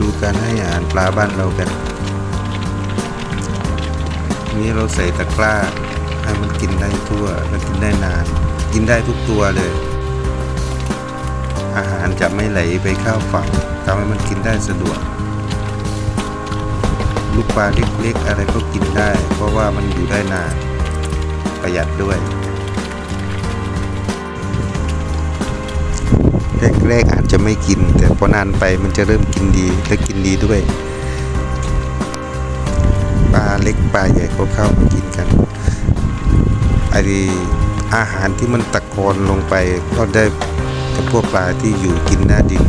ดูการให้อาหารปลาบ้านเรากัน นี้เราใส่ตะกร้าให้มันกินได้ทั่วและกินได้นาน กินได้ทุกตัวเลย อาหารจะไม่ไหลไปเข้าฝั่งทำให้มันกินได้สะดวก ลูกปลาเล็กๆอะไรก็กินได้ เพราะว่ามันอยู่ได้นาน ประหยัดด้วย แรกๆอาจจะไม่กิน แต่พอนานไปมันจะเริ่มกินดีและกินดีด้วยปลาเล็กปลาใหญ่ก็เข้ามากินกันไออาหารที่มันตะกอนลงไปก็ได้กับพวกปลาที่อยู่กินหน้าดิน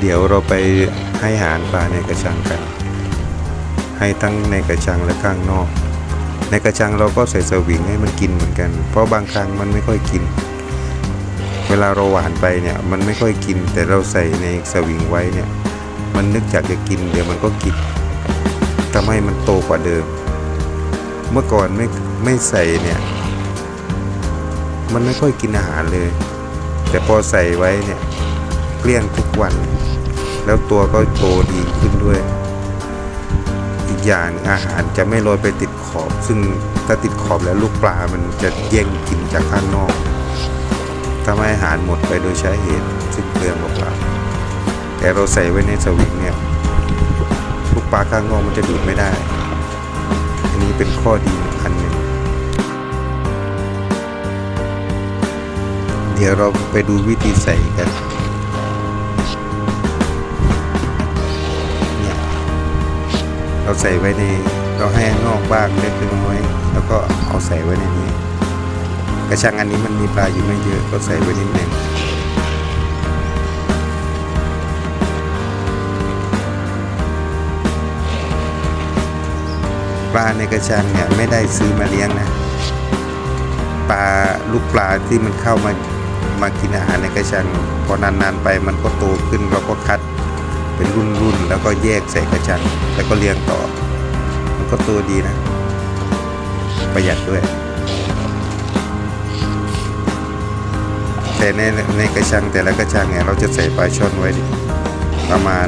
เดี๋ยวเราไปให้อาหารปลาในกระชังกัน ให้ทั้งในกระชังและข้างนอก ในกระชังเราก็ใส่สวิงให้มันกินเหมือนกัน เพราะบางครั้งมันไม่ค่อยกิน เวลาเราหวานไปเนี่ยมันไม่ค่อยกิน แต่เราใส่ในสวิงไว้เนี่ยมันนึกอยากจะกิน เดี๋ยวมันก็กินทำให้มันโตกว่าเดิม เมื่อก่อนไม่ไม่ใส่เนี่ยมันไม่ค่อยกินอาหารเลย แต่พอใส่ไว้เนี่ย เลี้ยงทุกวัน แล้วตัวก็โตดีขึ้นด้วย อีกอย่างอาหารจะไม่โรยไปติดขอบ ซึ่งถ้าติดขอบแล้วลูกปลามันจะแย่งกินจากข้างนอกทำให้อาหารหมดไปโดยใช้เหตุซึ่งเปลืองเปล่าแต่เราใส่ไว้ในสวิงเนี่ยลูกปลาข้างนอกมันจะดูดไม่ได้ อันนี้เป็นข้อดีอันหนึ่งเดี๋ยวเราไปดูวิธีใส่กัน เราใส่ไว้ในเราให้นอกบ้างเล็กน้อยแล้วก็เอาใส่ไว้ในนี้ กระชังอันนี้มันมีปลาอยู่ไม่เยอะก็ใส่ไว้นิดหนึ่งปลาในกระชังเนี่ยไม่ได้ซื้อมาเลี้ยงนะปลาลูกปลาที่มันเข้ามามากินอาหารในกระชังพอนานๆไปมันก็โตขึ้นเราก็คัด เป็นรุ่นๆแล้วก็แยกใส่กระชังแล้วก็เลี้ยงต่อ มันก็โตดีนะ ประหยัดด้วย แต่ในในกระชังแต่ละกระชังเนี่ยเราจะใส่ปลาช่อนไว้ประมาณ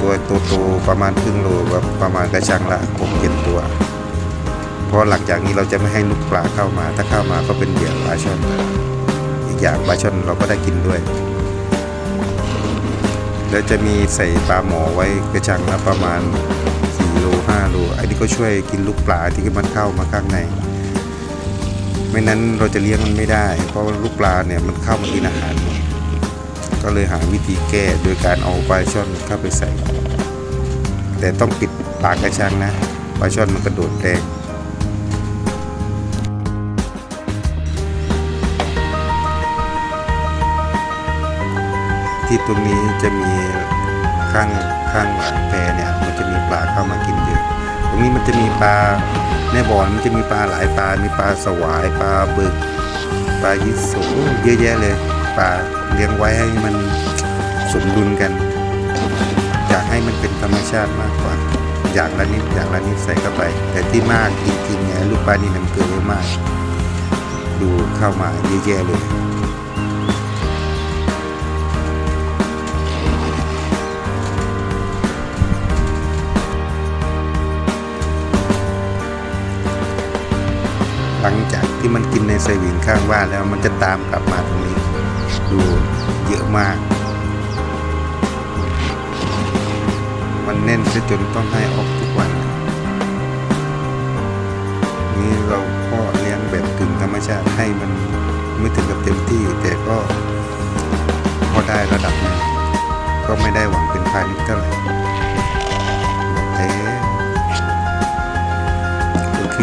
ตัวโตๆประมาณครึ่งโลแบบประมาณกระชังละหกเจ็ดตัว เพราะหลังจากนี้เราจะไม่ให้ลูกปลาเข้ามา ถ้าเข้ามาก็เป็นเหยื่อปลาช่อนอีกอย่างปลาช่อนเราก็ได้กินด้วย แล้วจะมีใส่ปลาหมอไว้กระชังละประมาณ4โล5โลอันนี้ก็ช่วยกินลูกปลาที่มันเข้ามาข้างใน ไม่นั้นเราจะเลี้ยงมันไม่ได้ เพราะลูกปลาเนี่ยมันเข้ามากินอาหาร ก็เลยหาวิธีแก้โดยการเอาปลาช่อนเข้าไปใส่ แต่ต้องปิดปากกระชังนะปลาช่อนมันกระโดดแรง ที่ตรงนี้จะมีข้างข้างหลังแพเนี่ยมันจะมีปลาเข้ามากินเยอะ ตรงนี้มันจะมีปลาในบ่อมันจะมีปลาหลายปลา มีปลาสวายปลาบึกปลายิสูเยอะแยะเลยปลาเลี้ยงไว้ให้มันสมดุลกัน อยากให้มันเป็นธรรมชาติมากกว่า อยางละนิดอยางละนิดใส่เข้าไป แต่ที่มากจริงๆเนี่ยลูกปลานี่น้ำเกลือมาก ดูเข้ามาเยอะแยะเลย มันกินในสวิงข้างว่าแล้วมันจะตามกลับมาตรงนี้ ดูเยอะมาก มันแน่นซะจนต้องให้ออกทุกวัน นี่เราก็เลี้ยงแบบกึ่งธรรมชาติให้มันไม่ถึงกับเต็มที่ แต่ก็พอได้ระดับนึงก็ไม่ได้หวังเป็นพาณิชย์เท่าไหร่แต่โอเค